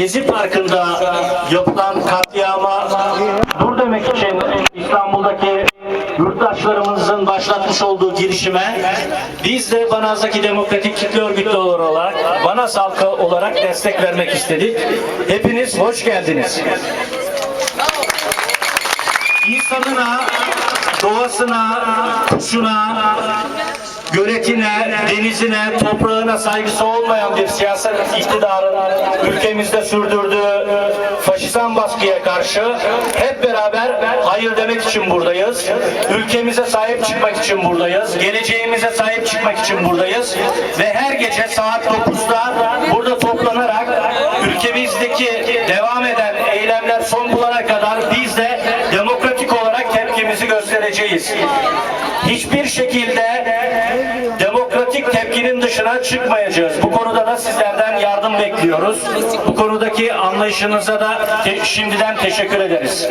Gezi Parkı'nda yapılan katliama dur demek için İstanbul'daki yurttaşlarımızın başlatmış olduğu girişime biz de Banaz'daki Demokratik Kitle Örgütü olarak, Banaz halkı olarak destek vermek istedik. Hepiniz hoş geldiniz. İnsanına, doğasına, kuşuna, göletine, denizine, toprağına saygısı olmayan bir siyaset iktidarın ülkemizde sürdürdüğü faşizan baskıya karşı hep beraber hayır demek için buradayız. Ülkemize sahip çıkmak için buradayız. Geleceğimize sahip çıkmak için buradayız. Ve her gece saat 9'da burada toplanarak ülkemizdeki devam eden eylemler son bulana kadar göstereceğiz. Hiçbir şekilde demokratik tepkinin dışına çıkmayacağız. Bu konuda da sizlerden yardım bekliyoruz. Bu konudaki anlayışınıza da te- şimdiden teşekkür ederiz.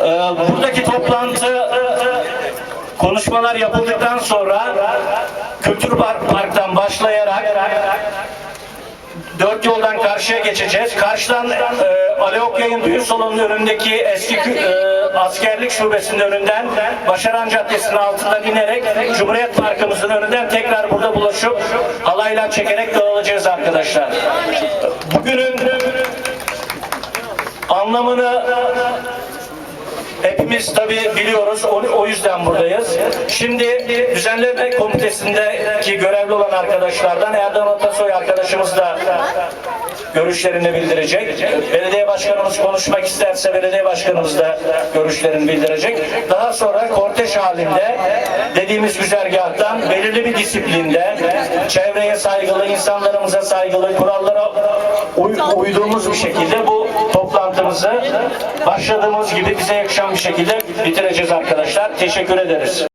Ee, buradaki toplantı konuşmalar yapıldıktan sonra Kültür Park- Park'tan başlayarak dört yoldan karşıya geçeceğiz. Karşıdan e, Ali Okyay'ın düğün salonunun önündeki eski e, askerlik şubesinin önünden Başaran Caddesi'nin altından inerek Cumhuriyet Parkımızın önünden tekrar burada buluşup halayla çekerek dağılacağız arkadaşlar. Bugünün anlamını Hepimiz tabi biliyoruz. O, o yüzden buradayız. Şimdi düzenleme komitesindeki görevli olan arkadaşlardan Erdoğan Atasoy arkadaşımız da görüşlerini bildirecek. Belediye başkanımız konuşmak isterse belediye başkanımız da görüşlerini bildirecek. Daha sonra kortej halinde dediğimiz güzergahtan belirli bir disiplinde saygılı, insanlarımıza saygılı, kurallara uy- uyduğumuz bir şekilde bu toplantımızı başladığımız gibi bize yakışan bir şekilde bitireceğiz arkadaşlar. Teşekkür ederiz.